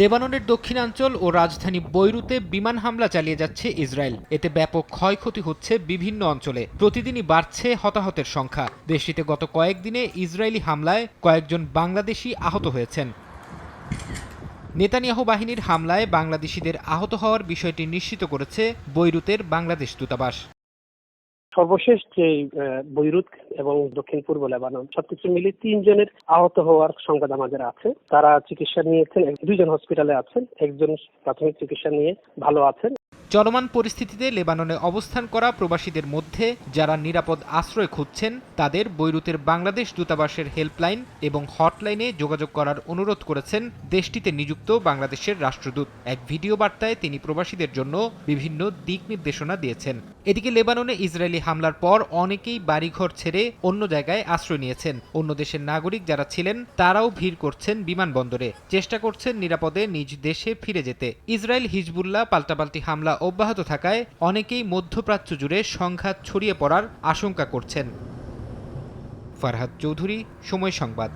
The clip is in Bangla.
লেবাননের দক্ষিণাঞ্চল ও রাজধানী বৈরুতে বিমান হামলা চালিয়ে যাচ্ছে ইসরায়েল। এতে ব্যাপক ক্ষয়ক্ষতি হচ্ছে বিভিন্ন অঞ্চলে। প্রতিদিনই বাড়ছে হতাহতের সংখ্যা। দেশটিতে গত কয়েকদিনে ইসরায়েলি হামলায় কয়েকজন বাংলাদেশি আহত হয়েছেন। নেতানিয়াহু বাহিনীর হামলায় বাংলাদেশিদের আহত হওয়ার বিষয়টি নিশ্চিত করেছে বৈরুতের বাংলাদেশ দূতাবাস। সর্বশেষ যে বৈরুত এবং দক্ষিণ পূর্ব লেবানন, সবকিছু মিলে তিনজনের আহত হওয়ার সংবাদ আমাদের আছে। তারা চিকিৎসা নিয়েছেন, দুইজন হসপিটালে আছেন, একজন প্রাথমিক চিকিৎসা নিয়ে ভালো আছেন। চলমান পরিস্থিতিতে লেবাননে অবস্থান করা প্রবাসীদের মধ্যে যারা নিরাপদ আশ্রয় খুঁজছেন, তাদের বৈরুতের বাংলাদেশ দূতাবাসের হেল্পলাইন এবং হটলাইনে যোগাযোগ করার অনুরোধ করেছেন দেশটিতে নিযুক্ত বাংলাদেশের রাষ্ট্রদূত। এক ভিডিও বার্তায় তিনি প্রবাসীদের জন্য বিভিন্ন দিক নির্দেশনা দিয়েছেন। এদিকে লেবাননে ইসরায়েলি হামলার পর অনেকেই বাড়িঘর ছেড়ে অন্য জায়গায় আশ্রয় নিয়েছেন। অন্য দেশের নাগরিক যারা ছিলেন, তারাও ভিড় করছেন বিমানবন্দরে। চেষ্টা করছেন নিরাপদে নিজ দেশে ফিরে যেতে। ইসরায়েল হিজবুল্লাহ পাল্টাপাল্টি হামলা অব্যাহত থাকায় অনেকেই মধ্যপ্রাচ্য জুড়ে সংঘাত ছড়িয়ে পড়ার আশঙ্কা করছেন। ফারহাদ চৌধুরী সময় সংবাদ।